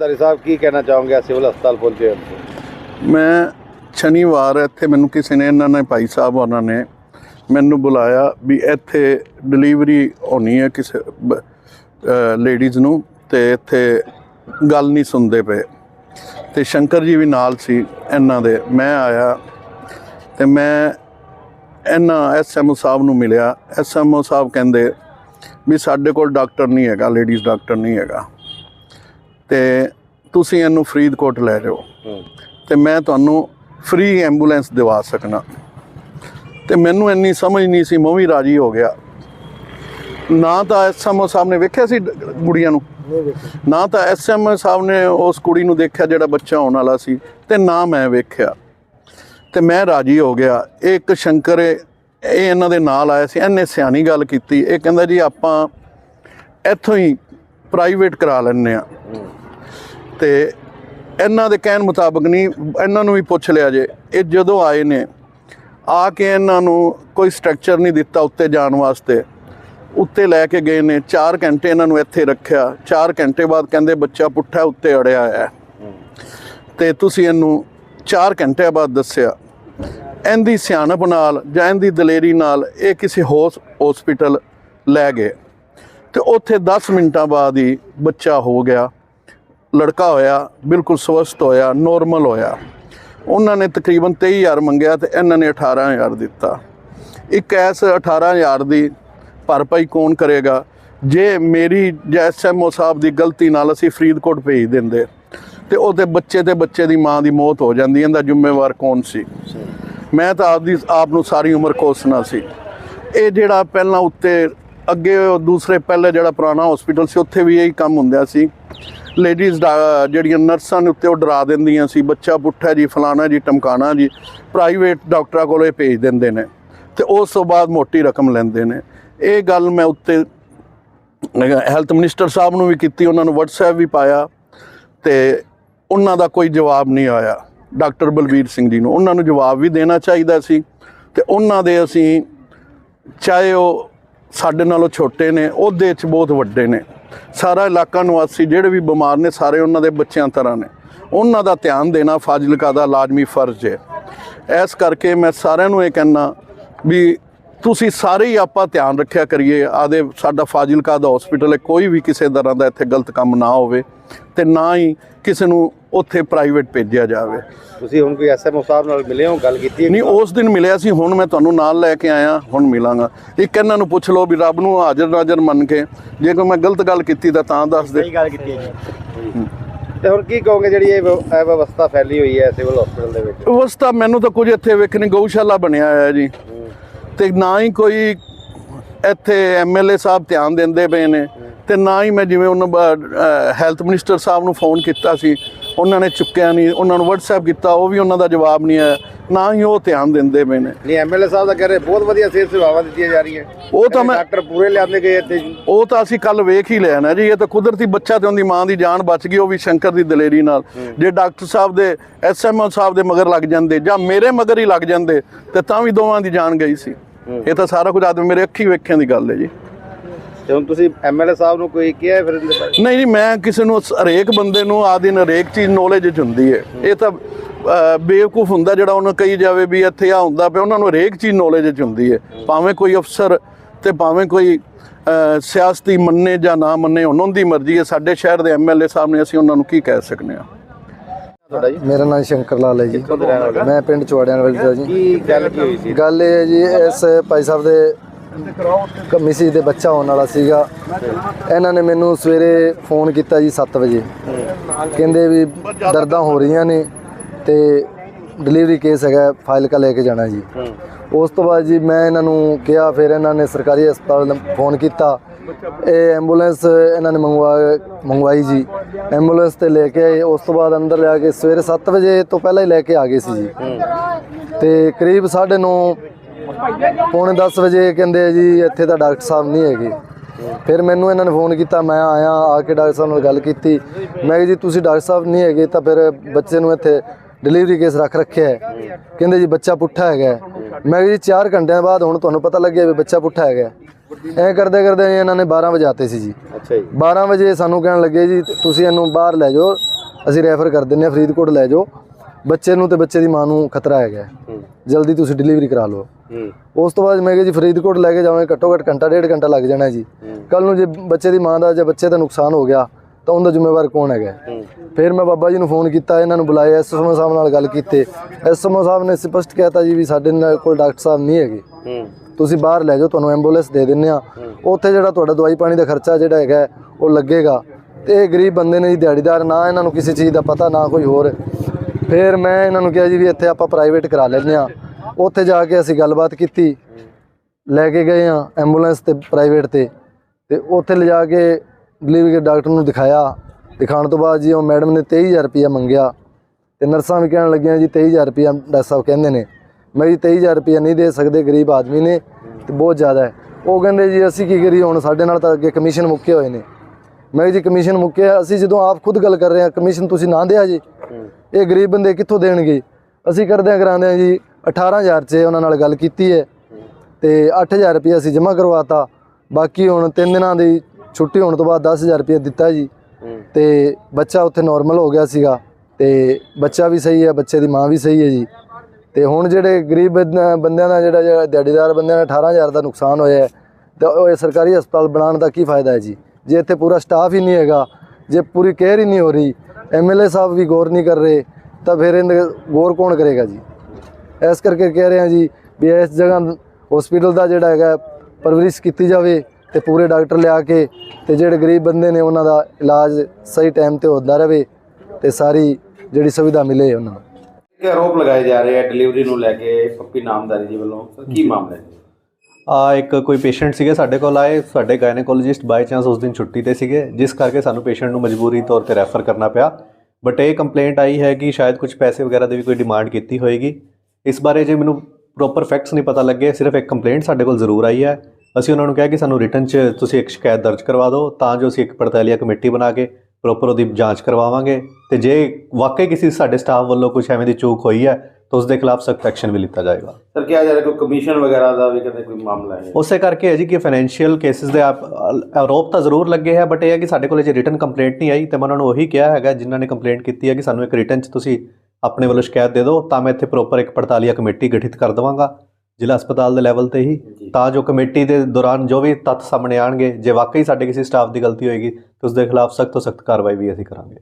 ਦਾਰੀ ਸਾਹਿਬ, ਕੀ ਕਹਿਣਾ ਚਾਹੋਗੇ? ਸਿਵਲ ਹਸਪਤਾਲ ਪਹੁੰਚੇ ਮੈਂ ਸ਼ਨੀਵਾਰ ਇੱਥੇ ਮੈਨੂੰ ਕਿਸੇ ਨੇ, ਇਹਨਾਂ ਨੇ, ਭਾਈ ਸਾਹਿਬ ਉਹਨਾਂ ਨੇ ਮੈਨੂੰ ਬੁਲਾਇਆ ਵੀ ਇੱਥੇ ਡਿਲੀਵਰੀ ਹੋਣੀ ਹੈ ਕਿਸੇ ਲੇਡੀਜ਼ ਨੂੰ ਤੇ ਇੱਥੇ ਗੱਲ ਨਹੀਂ ਸੁਣਦੇ ਪਏ। ਤੇ ਸ਼ੰਕਰ ਜੀ ਵੀ ਨਾਲ ਸੀ ਇਹਨਾਂ ਦੇ। ਮੈਂ ਆਇਆ ਤੇ ਮੈਂ ਇਹਨਾਂ ਐਸਐਮਓ ਸਾਹਿਬ ਨੂੰ ਮਿਲਿਆ। ਐਸਐਮਓ ਸਾਹਿਬ ਕਹਿੰਦੇ ਵੀ ਸਾਡੇ ਕੋਲ ਡਾਕਟਰ ਨਹੀਂ ਹੈਗਾ ਲੇਡੀਜ਼ ਡਾਕਟਰ ਨਹੀਂ ਹੈਗਾ। ਤੇ ਤੁਸੀਂ ਇਹਨੂੰ ਫਰੀਦਕੋਟ ਲੈ ਜਾਓ। ਤੇ ਮੈਂ ਤੁਹਾਨੂੰ ਫ੍ਰੀ ਐਂਬੂਲੈਂਸ ਦਿਵਾ ਸਕਣਾ ਤੇ ਮੈਨੂੰ ਇੰਨੀ ਸਮਝ ਨਹੀਂ ਸੀ ਮੈਂ ਵੀ ਰਾਜੀ ਹੋ ਗਿਆ। ਨਾ ਤਾਂ ਐਸਐਮਓ ਸਾਹਿਬ ਨੇ ਵੇਖਿਆ ਸੀ ਕੁੜੀਆਂ ਨੂੰ? ਨਾ ਤਾਂ ਐਸਐਮਓ ਸਾਹਿਬ ਨੇ ਉਸ ਕੁੜੀ ਨੂੰ ਦੇਖਿਆ ਜਿਹੜਾ ਬੱਚਾ ਹੋਣ ਵਾਲਾ ਸੀ ਤੇ ਨਾ ਮੈਂ ਵੇਖਿਆ। ਤੇ ਮੈਂ ਰਾਜੀ ਹੋ ਗਿਆ। ਇੱਕ ਸ਼ੰਕਰ ਇਹ ਇਹਨਾਂ ਦੇ ਨਾਲ ਆਇਆ ਸੀ ਇਹਨੇ ਸਿਆਣੀ ਗੱਲ ਕੀਤੀ। ਇਹ ਕਹਿੰਦਾ ਜੀ ਆਪਾਂ ਇੱਥੋਂ ਹੀ ਪ੍ਰਾਈਵੇਟ ਕਰਾ ਲੈਣੇ ਆ ਤੇ ਇਹਨਾਂ ਦੇ ਕਹਿਣ ਮੁਤਾਬਕ ਨਹੀਂ, ਇਹਨਾਂ ਨੂੰ ਵੀ ਪੁੱਛ ਲਿਆ ਜੇ। ਇਹ ਜਦੋਂ ਆਏ ਨੇ, ਆ ਕੇ ਇਹਨਾਂ ਨੂੰ ਕੋਈ ਸਟਰਕਚਰ ਨਹੀਂ ਦਿੱਤਾ ਉੱਤੇ ਜਾਣ ਵਾਸਤੇ। ਉੱਤੇ ਲੈ ਕੇ ਗਏ ਨੇ 4 ਘੰਟੇ ਇਹਨਾਂ ਨੂੰ ਇੱਥੇ ਰੱਖਿਆ। 4 ਘੰਟੇ ਬਾਅਦ ਕਹਿੰਦੇ, ਬੱਚਾ ਪੁੱਠਾ ਉੱਤੇ ਅੜਿਆ ਹੋਇਆ। ਹੈ ਤੇ ਤੁਸੀਂ ਇਹਨੂੰ 4 ਘੰਟੇ ਬਾਅਦ ਦੱਸਿਆ। ਇਹਦੀ ਸਿਆਣਪ ਨਾਲ ਜਾਂ ਇਹਦੀ ਦਲੇਰੀ ਨਾਲ ਇਹ ਕਿਸੇ ਹੋਸ ਹਸਪੀਟਲ ਲੈ ਗਏ। ਤੇ ਉੱਥੇ 10 ਮਿੰਟਾਂ ਬਾਅਦ ਹੀ ਬੱਚਾ ਹੋ ਗਿਆ। ਲੜਕਾ ਹੋਇਆ, ਬਿਲਕੁਲ ਸਵਸਥ ਹੋਇਆ ਨੋਰਮਲ ਹੋਇਆ। ਉਹਨਾਂ ਨੇ ਤਕਰੀਬਨ 23000 ਮੰਗਿਆ ਤੇ ਇਹਨਾਂ ਨੇ 18000 ਦਿੱਤਾ। ਇੱਕ ਐਸ 18000 ਦੀ ਭਰਪਾਈ ਕੌਣ ਕਰੇਗਾ? ਜੇ ਮੇਰੀ ਜਾਂ ਐਸਐਮਓ ਸਾਹਿਬ ਦੀ ਗਲਤੀ ਨਾਲ ਅਸੀਂ ਫਰੀਦਕੋਟ ਭੇਜ ਦਿੰਦੇ ਤੇ ਉਹਦੇ ਬੱਚੇ ਤੇ ਬੱਚੇ ਦੀ ਮਾਂ ਦੀ ਮੌਤ ਹੋ ਜਾਂਦੀ, ਇਹਦਾ ਜ਼ਿੰਮੇਵਾਰ ਕੌਣ ਸੀ? ਮੈਂ ਤਾਂ ਆਪਦੀ, ਆਪ ਨੂੰ ਸਾਰੀ ਉਮਰ ਕੋਸਣਾ ਸੀ। ਇਹ ਜਿਹੜਾ ਪਹਿਲਾਂ ਉੱਤੇ ਅੱਗੇ ਦੂਸਰੇ ਪਹਿਲੇ ਜਿਹੜਾ ਪੁਰਾਣਾ ਹਸਪੀਟਲ ਸੀ, ਉੱਥੇ ਵੀ ਇਹੀ ਕੰਮ ਹੁੰਦਾ ਸੀ। ਲੇਡੀਜ਼ ਜਿਹੜੀਆਂ ਨਰਸਾਂ ਨੇ ਉੱਤੇ ਉਹ ਡਰਾ ਦਿੰਦੀਆਂ ਸੀ, ਬੱਚਾ ਪੁੱਠਾ ਜੀ, ਫਲਾਣਾ ਜੀ, ਟਮਕਾਣਾ ਜੀ ਪ੍ਰਾਈਵੇਟ ਡਾਕਟਰਾਂ ਕੋਲ ਇਹ ਭੇਜ ਦਿੰਦੇ ਨੇ, ਤੇ ਉਸ ਤੋਂ ਬਾਅਦ ਮੋਟੀ ਰਕਮ ਲੈਂਦੇ ਨੇ। ਇਹ ਗੱਲ ਮੈਂ ਉੱਤੇ ਹੈਲਥ ਮਿਨਿਸਟਰ ਸਾਹਿਬ ਨੂੰ ਵੀ ਕੀਤੀ, ਉਹਨਾਂ ਨੂੰ WhatsApp ਵੀ ਪਾਇਆ, ਤੇ ਉਹਨਾਂ ਦਾ ਕੋਈ ਜਵਾਬ ਨਹੀਂ ਆਇਆ, ਡਾਕਟਰ ਬਲਬੀਰ ਸਿੰਘ ਜੀ ਨੂੰ। ਉਹਨਾਂ ਨੂੰ ਜਵਾਬ ਵੀ ਦੇਣਾ ਚਾਹੀਦਾ ਸੀ, ਤੇ ਉਹਨਾਂ ਦੇ ਅਸੀਂ, ਚਾਹੇ ਉਹ ਸਾਡੇ ਨਾਲੋਂ ਛੋਟੇ ਨੇ, ਉਹਦੇ 'ਚ ਬਹੁਤ ਵੱਡੇ ਨੇ। ਸਾਰਾ ਇਲਾਕਾ ਨਿਵਾਸੀ ਜਿਹੜੇ ਵੀ ਬਿਮਾਰ ਨੇ ਸਾਰੇ ਉਹਨਾਂ ਦੇ ਬੱਚਿਆਂ ਤਰ੍ਹਾਂ ਨੇ। ਉਹਨਾਂ ਦਾ ਧਿਆਨ ਦੇਣਾ ਫਾਜ਼ਿਲਕਾ ਦਾ ਲਾਜ਼ਮੀ ਫਰਜ਼ ਹੈ। ਇਸ ਕਰਕੇ ਮੈਂ ਸਾਰਿਆਂ ਨੂੰ ਇਹ ਕਹਿਣਾ ਵੀ ਤੁਸੀਂ ਸਾਰੇ ਹੀ ਆਪਾਂ ਧਿਆਨ ਰੱਖਿਆ ਕਰੀਏ ਆਦੇ ਸਾਡਾ ਫਾਜ਼ਿਲਕਾ ਦਾ ਹਸਪੀਟਲ ਹੈ ਕੋਈ ਵੀ ਕਿਸੇ ਤਰ੍ਹਾਂ ਦਾ ਇੱਥੇ ਗਲਤ ਕੰਮ ਨਾ ਹੋਵੇ ਤੇ ਨਾ ਹੀ ਕਿਸੇ ਨੂੰ ਉੱਥੇ ਪ੍ਰਾਈਵੇਟ ਭੇਜਿਆ ਜਾਵੇ। ਤੁਸੀਂ ਹੁਣ ਕੋਈ ਐਸਐਮਓ ਸਾਹਿਬ ਨਾਲ ਮਿਲੇ ਹੋ ਗੱਲ ਕੀਤੀ ਹੈ ਨਹੀਂ ਉਸ ਦਿਨ ਮਿਲਿਆ ਸੀ ਹੁਣ ਮੈਂ ਤੁਹਾਨੂੰ ਨਾਲ ਲੈ ਕੇ ਆਇਆ ਹੁਣ ਮਿਲਾਂਗਾ। ਇੱਕ ਇਹਨਾਂ ਨੂੰ ਪੁੱਛ ਲਓ ਵੀ ਰੱਬ ਨੂੰ ਹਾਜ਼ਰ ਨਾਜ਼ਰ ਮੰਨ ਕੇ ਜੇ ਕੋਈ ਮੈਂ ਗਲਤ ਗੱਲ ਕੀਤੀ ਤਾਂ ਤਾਂ ਦੱਸ ਦੇ। ਗੱਲ ਕੀਤੀ ਹੈ ਤੇ ਹੁਣ ਕੀ ਕਹੋਗੇ ਜਿਹੜੀ ਇਹ ਵਿਵ- ਇਹ ਵਿਵਸਥਾ ਫੈਲੀ ਹੋਈ ਹੈ ਸਿਵਲ ਹਸਪੀਟਲ ਦੇ ਵਿੱਚ? ਤਾਂ ਮੈਨੂੰ ਤਾਂ ਕੁਝ ਇੱਥੇ ਵੇਖਣੀ ਗਊਸ਼ਾਲਾ ਬਣਿਆ ਹੋਇਆ ਜੀ। ਤੇ ਨਾ ਹੀ ਕੋਈ ਇੱਥੇ ਐਮਐਲਏ ਸਾਹਿਬ ਧਿਆਨ ਦਿੰਦੇ ਪਏ ਨੇ ਤੇ ਨਾ ਹੀ ਮੈਂ ਜਿਵੇਂ ਉਹਨਾਂ ਹੈਲਥ ਮਿਨਿਸਟਰ ਸਾਹਿਬ ਨੂੰ ਫੋਨ ਕੀਤਾ ਸੀ ਉਹਨਾਂ ਨੇ ਚੁੱਕਿਆ ਨਹੀਂ ਉਹਨਾਂ ਨੂੰ WhatsApp ਕੀਤਾ ਉਹ ਵੀ ਉਹਨਾਂ ਦਾ ਜਵਾਬ ਨਹੀਂ ਆਇਆ ਨਾ ਹੀ ਉਹ ਧਿਆਨ ਦਿੰਦੇ ਪਏ ਨੇ। ਨਹੀਂ ਐਮਐਲਏ ਸਾਹਿਬ ਦਾ ਕਹਿ ਰਹੇ ਬਹੁਤ ਵਧੀਆ ਸਿਹਤ ਸੇਵਾਵਾਂ ਦਿੱਤੀਆਂ ਜਾ ਰਹੀਆਂ। ਉਹ ਤਾਂ ਮੈਂ ਡਾਕਟਰ ਪੂਰੇ ਲਿਆਂਦੇ ਗਏ ਇੱਥੇ ਉਹ ਤਾਂ ਅਸੀਂ ਕੱਲ ਵੇਖ ਹੀ ਲਿਆ ਨਾ ਜੀ ਇਹ ਤਾਂ ਕੁਦਰਤੀ ਬੱਚਾ ਤੇ ਉਹਦੀ ਮਾਂ ਦੀ ਜਾਨ ਬਚ ਗਈ ਉਹ ਵੀ ਸ਼ੰਕਰ ਦੀ ਦਲੇਰੀ ਨਾਲ। ਜੇ ਡਾਕਟਰ ਸਾਹਿਬ ਦੇ ਐਸਐਮਓ ਸਾਹਿਬ ਦੇ ਮਗਰ ਲੱਗ ਜਾਂਦੇ ਜਾਂ ਮੇਰੇ ਮਗਰ ਹੀ ਲੱਗ ਜਾਂਦੇ ਤੇ ਤਾਂ ਵੀ ਦੋਵਾਂ ਦੀ ਜਾਨ ਗਈ ਸੀ। ਇਹ ਤਾਂ ਸਾਰਾ ਕੁਝ ਆਦਮੀ ਮੇਰੇ ਅੱਖੀ ਵੇਖਿਆਂ ਦੀ ਗੱਲ ਹੈ ਜੀ। ਤੇ ਹੁਣ ਤੁਸੀਂ ਐਮਐਲਏ ਸਾਹਿਬ ਨੂੰ ਕੋਈ ਕਿਹਾ ਹੈ ਫਿਰ ਇਹਦੇ ਬਾਰੇ ਨਹੀਂ ਨਹੀਂ ਮੈਂ ਕਿਸੇ ਨੂੰ ਹਰੇਕ ਬੰਦੇ ਨੂੰ ਆਦੀ ਹਰੇਕ ਚੀਜ਼ ਨੌਲੇਜ ਚ ਹੁੰਦੀ ਹੈ। ਇਹ ਤਾਂ ਬੇਵਕੂਫ ਹੁੰਦਾ ਜਿਹੜਾ ਉਹਨੂੰ ਕਹੀ ਜਾਵੇ ਵੀ ਇੱਥੇ ਆ ਹੁੰਦਾ ਪਿਆ ਉਹਨਾਂ ਨੂੰ ਹਰੇਕ ਚੀਜ਼ ਨੌਲੇਜ ਚ ਹੁੰਦੀ ਹੈ। ਭਾਵੇਂ ਕੋਈ ਅਫਸਰ ਤੇ ਭਾਵੇਂ ਕੋਈ ਸਿਆਸਤੀ ਮੰਨੇ ਜਾਂ ਨਾ ਮੰਨੇ ਉਹਨਾਂ ਦੀ ਮਰਜ਼ੀ ਹੈ। ਸਾਡੇ ਸ਼ਹਿਰ ਦੇ ਐਮਐਲਏ ਸਾਹਿਬ ਨੇ ਅਸੀਂ ਉਹਨਾਂ ਨੂੰ ਕੀ ਕਹਿ ਸਕਨੇ ਆ? ਤੁਹਾਡਾ ਜੀ? ਮੇਰਾ ਨਾਮ ਸ਼ੰਕਰ ਲਾਲ ਹੈ ਜੀ। ਕਿੱਥੋਂ ਦੇ ਰਹਿਣ ਵਾਲੇ? ਮੈਂ ਪਿੰਡ ਚਵਾੜਿਆਂ ਵਾਲੀ ਦਾ ਜੀ। ਕੀ ਗੱਲ ਕੀ ਹੋਈ ਸੀ? ਗੱਲ ਇਹ ਹੈ ਜੀ ਇਸ ਭਾਈ ਸਾਹਿਬ ਦੇ ਮਿਸੀ ਦੇ ਬੱਚਾ ਹੋਣ ਵਾਲਾ ਸੀਗਾ। ਇਹਨਾਂ ਨੇ ਮੈਨੂੰ ਸਵੇਰੇ ਫੋਨ ਕੀਤਾ ਜੀ 7 ਵਜੇ। ਕਹਿੰਦੇ ਵੀ ਦਰਦਾਂ ਹੋ ਰਹੀਆਂ ਨੇ ਤੇ ਡਿਲੀਵਰੀ ਕੇਸ ਹੈਗਾ ਫਾਈਲ ਕਾ ਲੈ ਕੇ ਜਾਣਾ ਜੀ। ਉਸ ਤੋਂ ਬਾਅਦ ਜੀ ਮੈਂ ਇਹਨਾਂ ਨੂੰ ਕਿਹਾ ਫਿਰ ਇਹਨਾਂ ਨੇ ਸਰਕਾਰੀ ਹਸਪਤਾਲ ਫੋਨ ਕੀਤਾ। ਇਹ ਐਂਬੂਲੈਂਸ ਇਹਨਾਂ ਨੇ ਮੰਗਵਾ ਮੰਗਵਾਈ ਜੀ। ਐਂਬੂਲੈਂਸ ਤੇ ਲੈ ਕੇ ਆਏ। ਉਸ ਤੋਂ ਬਾਅਦ ਅੰਦਰ ਲਿਆ ਕੇ ਸਵੇਰੇ 7 ਵਜੇ ਤੋਂ ਪਹਿਲਾਂ ਹੀ ਲੈ ਕੇ ਆ ਗਏ ਸੀ ਜੀ। ਤੇ ਕਰੀਬ 9:30 ਪੌਣੇ 10 ਵਜੇ ਕਹਿੰਦੇ ਜੀ, ਇੱਥੇ ਤਾਂ ਡਾਕਟਰ ਸਾਹਿਬ ਨਹੀਂ ਹੈਗੇ। ਫਿਰ ਮੈਨੂੰ ਇਹਨਾਂ ਨੇ ਫੋਨ ਕੀਤਾ, ਮੈਂ ਆਇਆ, ਆ ਕੇ ਡਾਕਟਰ ਸਾਹਿਬ ਨਾਲ ਗੱਲ ਕੀਤੀ। ਮੈਂ ਕਿਹਾ ਜੀ, ਤੁਸੀਂ ਡਾਕਟਰ ਸਾਹਿਬ ਨਹੀਂ ਹੈਗੇ ਤਾਂ ਫਿਰ ਬੱਚੇ ਨੂੰ ਇੱਥੇ ਡਿਲੀਵਰੀ ਕੇਸ ਰੱਖ ਰੱਖਿਆ ਹੈ। ਕਹਿੰਦੇ ਜੀ, ਬੱਚਾ ਪੁੱਠਾ ਹੈਗਾ ਮੈਂ ਕਿਹਾ ਜੀ 4 ਘੰਟਿਆਂ ਬਾਅਦ ਹੁਣ ਤੁਹਾਨੂੰ ਪਤਾ ਲੱਗਿਆ ਵੀ ਬੱਚਾ ਪੁੱਠਾ ਹੈਗਾ ਐ ਕਰਦੇ ਕਰਦੇ ਇਹਨਾਂ ਨੇ 12 ਵਜੇ ਆਤੇ ਸੀ ਜੀ। ਅੱਛਾ ਜੀ। 12 ਵਜੇ ਸਾਨੂੰ ਕਹਿਣ ਲੱਗੇ ਜੀ ਤੁਸੀਂ ਇਹਨੂੰ ਬਾਹਰ ਲੈ ਜਾਓ ਅਸੀਂ ਰੈਫਰ ਕਰ ਦਿੰਨੇ ਆ ਫਰੀਦਕੋਟ ਲੈ ਜਾਓ। ਬੱਚੇ ਨੂੰ ਤੇ ਬੱਚੇ ਦੀ ਮਾਂ ਨੂੰ ਖਤਰਾ ਹੈਗਾ ਜਲਦੀ ਤੁਸੀਂ ਡਿਲੀਵਰੀ ਕਰਾ ਲਓ। ਉਸ ਤੋਂ ਬਾਅਦ ਮੈਂ ਕਿਹਾ ਜੀ ਫਰੀਦਕੋਟ ਲੈ ਕੇ ਜਾਵਾਂਗੇ ਘੱਟੋ ਘੱਟ ਘੰਟਾ ਡੇਢ ਘੰਟਾ ਲੱਗ ਜਾਣਾ ਜੀ। ਕੱਲ ਨੂੰ ਜੇ ਬੱਚੇ ਦੀ ਮਾਂ ਦਾ ਜਾਂ ਬੱਚੇ ਦਾ ਨੁਕਸਾਨ ਹੋ ਗਿਆ ਤਾਂ ਉਹਦਾ ਜ਼ਿੰਮੇਵਾਰ ਕੌਣ ਹੈਗਾ? ਫਿਰ ਮੈਂ ਬਾਬਾ ਜੀ ਨੂੰ ਫੋਨ ਕੀਤਾ, ਇਹਨਾਂ ਨੂੰ ਬੁਲਾਇਆ ਐਸਐਮਓ ਸਾਹਿਬ ਨਾਲ ਗੱਲ ਕੀਤੀ। ਐਸਐਮਓ ਸਾਹਿਬ ਨੇ ਸਪਸ਼ਟ ਕਹਿਤਾ ਜੀ ਵੀ ਸਾਡੇ ਨਾਲ ਕੋਲ ਡਾਕਟਰ ਸਾਹਿਬ ਨਹੀਂ ਹੈਗੇ। ਤੁਸੀਂ ਬਾਹਰ ਲੈ ਜਾਓ, ਤੁਹਾਨੂੰ ਐਂਬੂਲੈਂਸ ਦੇ ਦਿੰਨੇ ਆ। ਉੱਥੇ ਜਿਹੜਾ ਤੁਹਾਡਾ ਦਵਾਈ ਪਾਣੀ ਦਾ ਖਰਚਾ ਜਿਹੜਾ ਹੈਗਾ, ਉਹ ਲੱਗੇਗਾ। ਤੇ ਇਹ ਗਰੀਬ ਬੰਦੇ ਨੇ ਜੀ, ਦਿਹਾੜੀਦਾਰ, ਨਾ ਇਹਨਾਂ ਨੂੰ ਕਿਸੇ ਚੀਜ਼ ਦਾ ਪਤਾ, ਨਾ ਕੋਈ ਹੋਰ। ਫਿਰ ਮੈਂ ਇਹਨਾਂ ਨੂੰ ਕਿਹਾ ਜੀ ਵੀ ਇੱਥੇ ਆਪਾਂ ਪ੍ਰਾਈਵੇਟ ਕਰਾ ਲੈਂਦੇ ਆ ਉੱਥੇ ਜਾ ਕੇ ਅਸੀਂ ਗੱਲਬਾਤ ਕੀਤੀ। ਲੈ ਕੇ ਗਏ ਆ ਐਂਬੂਲੈਂਸ ਤੇ ਪ੍ਰਾਈਵੇਟ ਤੇ। ਤੇ ਉੱਥੇ ਲਿਜਾ ਕੇ ਡਿਲੀਵਰੀ ਡਾਕਟਰ ਨੂੰ ਦਿਖਾਇਆ। ਦਿਖਾਉਣ ਤੋਂ ਬਾਅਦ ਜੀ ਉਹ ਮੈਡਮ ਨੇ 23000 ਰੁਪਇਆ ਮੰਗਿਆ। ਤੇ ਨਰਸਾਂ ਵੀ ਕਹਿਣ ਲੱਗੀਆਂ, ਜੀ 23000 ਰੁਪਇਆ ਡਾਕਟਰ ਸਾਹਿਬ ਕਹਿੰਦੇ ਨੇ। ਮੈਂ ਜੀ 23000 ਰੁਪਇਆ ਨਹੀਂ ਦੇ ਸਕਦੇ, ਗਰੀਬ ਆਦਮੀ ਨੇ ਤੇ ਬਹੁਤ ਜ਼ਿਆਦਾ ਹੈ। ਉਹ ਕਹਿੰਦੇ, ਜੀ, ਅਸੀਂ ਕੀ ਕਰੀਏ? ਹੁਣ ਸਾਡੇ ਨਾਲ ਤਾਂ ਅੱਗੇ ਕਮਿਸ਼ਨ ਮੁੱਕੇ ਹੋਏ ਨੇ। ਮੈਂ ਕਿਹਾ, ਜੀ, ਕਮਿਸ਼ਨ ਮੁੱਕਿਆ ਅਸੀਂ ਜਦੋਂ ਆਪ ਖੁਦ ਗੱਲ ਕਰ ਰਹੇ ਹਾਂ, ਕਮਿਸ਼ਨ ਤੁਸੀਂ ਨਾ ਦਿਆ ਜੀ। ਇਹ ਗਰੀਬ ਬੰਦੇ ਕਿੱਥੋਂ ਦੇਣਗੇ? ਅਸੀਂ ਕਰਦੇ ਹਾਂ, ਕਰਾਉਂਦੇ ਹਾਂ ਜੀ 18000 ਚ ਉਹਨਾਂ ਨਾਲ ਗੱਲ ਕੀਤੀ ਹੈ ਤੇ 8000 ਰੁਪਏ ਅਸੀਂ ਜਮ੍ਹਾਂ ਕਰਵਾਤਾ। ਬਾਕੀ ਹੁਣ 3 ਦਿਨਾਂ ਦੀ ਛੁੱਟੀ ਹੋਣ ਤੋਂ ਬਾਅਦ 10000 ਰੁਪਏ ਦਿੱਤਾ ਜੀ। ਤੇ ਬੱਚਾ ਉੱਥੇ ਨਾਰਮਲ ਹੋ ਗਿਆ ਸੀਗਾ। ਤੇ ਬੱਚਾ ਵੀ ਸਹੀ ਹੈ ਬੱਚੇ ਦੀ ਮਾਂ ਵੀ ਸਹੀ ਹੈ ਜੀ। ਤੇ ਹੁਣ ਜਿਹੜੇ ਗਰੀਬ ਬੰਦ- ਬੰਦਿਆਂ ਦਾ ਜਿਹੜਾ ਦਿਹਾੜੀਦਾਰ ਬੰਦਿਆਂ ਦਾ 18000 ਦਾ ਨੁਕਸਾਨ ਹੋਇਆ ਤੇ ਉਹ ਸਰਕਾਰੀ ਹਸਪਤਾਲ ਬਣਾਉਣ ਦਾ ਕੀ ਫਾਇਦਾ ਹੈ ਜੀ? ਜੇ ਇੱਥੇ ਪੂਰਾ ਸਟਾਫ ਹੀ ਨਹੀਂ ਹੈਗਾ ਜੇ ਪੂਰੀ ਕੇਅਰ ਹੀ ਨਹੀਂ ਹੋ ਰਹੀ ਐਮਐਲਏ ਸਾਹਿਬ ਵੀ ਗੌਰ ਨਹੀਂ ਕਰ ਰਹੇ ਤਾਂ ਫਿਰ ਇਹਦੇ ਗੌਰ ਕੌਣ ਕਰੇਗਾ ਜੀ? ਇਸ ਕਰਕੇ ਕਹਿ ਰਹੇ ਹਾਂ ਜੀ ਵੀ ਇਸ ਜਗ੍ਹਾ ਹਸਪੀਟਲ ਦਾ ਜਿਹੜਾ ਹੈਗਾ ਪਰਵਰਿਸ਼ ਕੀਤੀ ਜਾਵੇ। ਤੇ ਪੂਰੇ ਡਾਕਟਰ ਲਿਆ ਕੇ ਤੇ ਜਿਹੜੇ ਗਰੀਬ ਬੰਦੇ ਨੇ ਉਹਨਾਂ ਦਾ ਇਲਾਜ ਸਹੀ ਟਾਈਮ ਤੇ ਹੁੰਦਾ ਰਹੇ ਤੇ ਸਾਰੀ ਜਿਹੜੀ ਸੁਵਿਧਾ ਮਿਲੇ ਉਹਨਾਂ ਨੂੰ। ਕਿ ਆਰੋਪ ਲਗਾਏ ਜਾ ਰਹੇ ਆ ਡਿਲੀਵਰੀ ਨੂੰ ਲੈ ਕੇ ਪੱਪੀ ਨਾਮਦਾਰੀ ਜੀ ਵੱਲੋਂ। ਕੀ ਮਾਮਲਾ ਹੈ? ਆ ਇੱਕ ਕੋਈ ਪੇਸ਼ੈਂਟ ਸੀਗੇ ਸਾਡੇ ਕੋਲ ਆਏ ਸਾਡੇ ਗਾਇਨੋਕੋਲੋਜਿਸਟ ਬਾਈ ਚਾਂਸ ਉਸ ਦਿਨ ਛੁੱਟੀ ਤੇ ਸੀਗੇ ਜਿਸ ਕਰਕੇ ਸਾਨੂੰ ਪੇਸ਼ੈਂਟ ਨੂੰ ਮਜਬੂਰੀ ਤੌਰ ਤੇ ਰੈਫਰ ਕਰਨਾ ਪਿਆ। ਬਟ ਇਹ ਕੰਪਲੇਂਟ ਆਈ ਹੈ ਕਿ ਸ਼ਾਇਦ ਕੁਝ ਪੈਸੇ ਵਗੈਰਾ ਦੀ ਵੀ ਕੋਈ ਡਿਮਾਂਡ ਕੀਤੀ ਹੋਏਗੀ। ਇਸ ਬਾਰੇ ਜੇ ਮੈਨੂੰ ਪ੍ਰੋਪਰ ਫੈਕਟਸ ਨਹੀਂ ਪਤਾ ਲੱਗੇ ਸਿਰਫ ਇੱਕ ਕੰਪਲੇਂਟ ਸਾਡੇ ਕੋਲ ਜ਼ਰੂਰ ਆਈ ਹੈ। ਅਸੀਂ ਉਹਨਾਂ ਨੂੰ ਕਿਹਾ ਕਿ ਸਾਨੂੰ ਰਿਟਨ 'ਚ ਤੁਸੀਂ ਇੱਕ ਸ਼ਿਕਾਇਤ ਦਰਜ ਕਰਵਾ ਦਿਓ ਤਾਂ ਜੋ ਅਸੀਂ ਇੱਕ ਪੜਤਾਲੀਆ ਕਮੇਟੀ ਬਣਾ ਕੇ ਪ੍ਰੋਪਰ ਉਹਦੀ ਜਾਂਚ ਕਰਵਾਵਾਂਗੇ। ਤੇ ਜੇ ਵਾਕਈ ਕਿਸੇ ਸਾਡੇ ਸਟਾਫ ਵੱਲੋਂ ਕੁਝ ਐਵੇਂ ਦੀ ਚੂਕ ਹੋਈ ਹੈ ਤਾਂ ਉਸ ਦੇ ਖਿਲਾਫ ਸਖਤ ਐਕਸ਼ਨ ਵੀ ਲਿੱਤਾ ਜਾਏਗਾ। ਸਰ ਕਿਹਾ ਜਾ ਰਿਹਾ ਕੋਈ ਕਮਿਸ਼ਨ ਵਗੈਰਾ ਦਾ ਵੀ ਕਹਿੰਦੇ ਕੋਈ ਮਾਮਲਾ ਹੈ? ਉਸੇ ਕਰਕੇ ਹੈ ਜੀ ਕਿ ਫਾਈਨੈਂਸ਼ੀਅਲ ਕੇਸਿਸ ਦੇ ਆਪ- ਆਰੋਪ ਤਾਂ ਜ਼ਰੂਰ ਲੱਗੇ ਹੈ ਬਟ ਇਹ ਹੈ ਕਿ ਸਾਡੇ ਕੋਲ ਜੇ ਰਿਟਨ ਕੰਪਲੇਂਟ ਨਹੀਂ ਆਈ ਤੇ ਮੈਂ ਉਹਨਾਂ ਨੂੰ ਉਹੀ ਕਿਹਾ ਹੈਗਾ ਜਿਨ੍ਹਾਂ ਨੇ ਕੰਪਲੇਂਟ ਕੀਤੀ ਹੈ ਕਿ ਸਾਨੂੰ ਇੱਕ ਰਿਟਨ 'ਚ ਤੁਸੀਂ ਆਪਣੇ ਵੱਲੋਂ ਸ਼ਿਕਾਇਤ ਦੇ ਦਿਓ ਤਾਂ ਮੈਂ ਇੱਥੇ ਪ੍ਰੋਪਰ ਇੱਕ ਪੜਤਾਲੀਆ ਕਮੇਟੀ ਗਠਿਤ ਕਰ ਦੇਵਾਂਗਾ। ਜ਼ਿਲ੍ਹਾ ਹਸਪਤਾਲ ਦੇ ਲੈਵਲ ਤੇ ਹੀ। ਤਾਂ ਜੋ ਕਮੇਟੀ ਦੇ ਦੌਰਾਨ ਜੋ ਵੀ ਤੱਥ ਸਾਹਮਣੇ ਆਣਗੇ ਜੇ ਵਾਕਈ ਸਾਡੇ ਕਿਸੇ ਸਟਾਫ ਦੀ ਗਲਤੀ ਹੋਏਗੀ ਤਾਂ ਉਸ ਦੇ ਖਿਲਾਫ ਸਖਤ ਤੋਂ ਸਖਤ ਕਾਰਵਾਈ ਵੀ ਅਸੀਂ ਕਰਾਂਗੇ